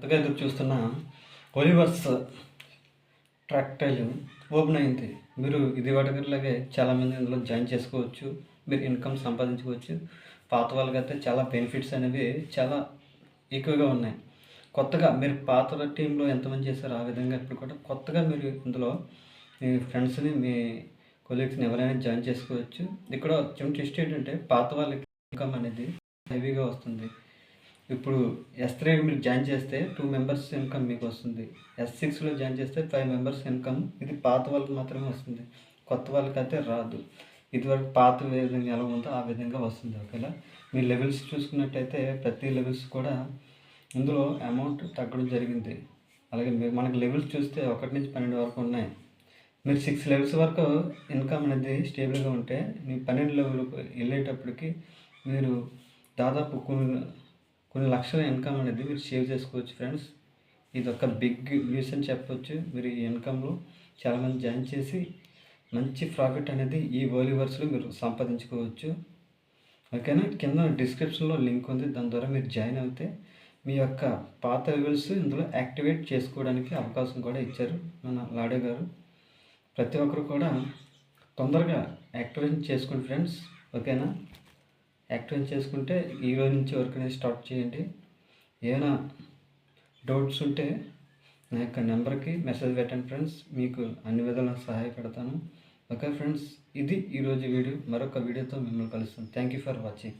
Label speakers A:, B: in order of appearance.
A: కొత్తగా ఎదురు చూస్తున్న ఒలివర్స్ ట్రాక్టైల్ ఓపెన్ అయింది. మీరు ఇది వాటిలాగే చాలామంది ఇందులో జాయిన్ చేసుకోవచ్చు. మీరు ఇన్కమ్ సంపాదించుకోవచ్చు. పాత వాళ్ళకైతే చాలా బెనిఫిట్స్ అనేవి చాలా ఎక్కువగా ఉన్నాయి. కొత్తగా మీరు పాత టీంలో ఎంతమంది చేశారో ఆ విధంగా ఇప్పుడు కూడా కొత్తగా మీరు ఇందులో మీ ఫ్రెండ్స్ని మీ కొలీగ్స్ని ఎవరైనా జాయిన్ చేసుకోవచ్చు. ఇక్కడ చిన్న ట్విస్ట్ ఏంటంటే పాత వాళ్ళకి ఇన్కమ్ అనేది హెవీగా వస్తుంది. ఇప్పుడు ఎస్ త్రీ మీరు జాయిన్ చేస్తే టూ మెంబర్స్ ఇన్కమ్ మీకు వస్తుంది. ఎస్ సిక్స్లో జాయిన్ చేస్తే ఫైవ్ మెంబర్స్ ఇన్కమ్ ఇది పాత వాళ్ళకి మాత్రమే వస్తుంది. కొత్త వాళ్ళకి అయితే రాదు. ఇదివరకు పాత విధంగా ఎలా ఉందో ఆ విధంగా వస్తుంది ఒకవేళ మీ లెవెల్స్ చూసుకున్నట్టయితే ప్రతి లెవెల్స్ కూడా ఇందులో అమౌంట్ తగ్గడం జరిగింది. అలాగే మీరు మనకి లెవెల్స్ చూస్తే ఒకటి నుంచి పన్నెండు వరకు ఉన్నాయి. మీరు సిక్స్ లెవెల్స్ వరకు ఇన్కమ్ అనేది స్టేబుల్గా ఉంటే మీ పన్నెండు లెవెల్ వెళ్ళేటప్పటికి మీరు దాదాపు కొన్ని లక్షల ఇన్కమ్ అనేది మీరు సేవ్ చేసుకోవచ్చు ఫ్రెండ్స్. ఇది ఒక బిగ్ న్యూస్ అని చెప్పవచ్చు మీరు ఈ ఇన్కమ్లో చాలామంది జాయిన్ చేసి మంచి ప్రాఫిట్ అనేది ఈ ఓలివర్స్లో మీరు సంపాదించుకోవచ్చు. ఓకేనా? కింద డిస్క్రిప్షన్లో లింక్ ఉంది. దాని ద్వారా మీరు జాయిన్ అవుతే మీ యొక్క పాత లెవెల్స్ ఇందులో యాక్టివేట్ చేసుకోవడానికి అవకాశం కూడా ఇచ్చారు మన లాడే గారు. ప్రతి ఒక్కరు కూడా తొందరగా యాక్టివేషన్ చేసుకోండి ఫ్రెండ్స్. ఓకేనా? యాక్టివేట్ చేసుకుంటే ఈ రోజు నుంచి వర్క్ అనేది స్టార్ట్ చేయండి. ఏమైనా డౌట్స్ ఉంటే నా యొక్క నెంబర్కి మెసేజ్ పెట్టండి ఫ్రెండ్స్. మీకు అన్ని విధాలా సహాయపడతాను. ఓకే ఫ్రెండ్స్ ఇది ఈరోజు వీడియో. మరొక వీడియోతో మిమ్మల్ని కలుస్తాను. Thank you for watching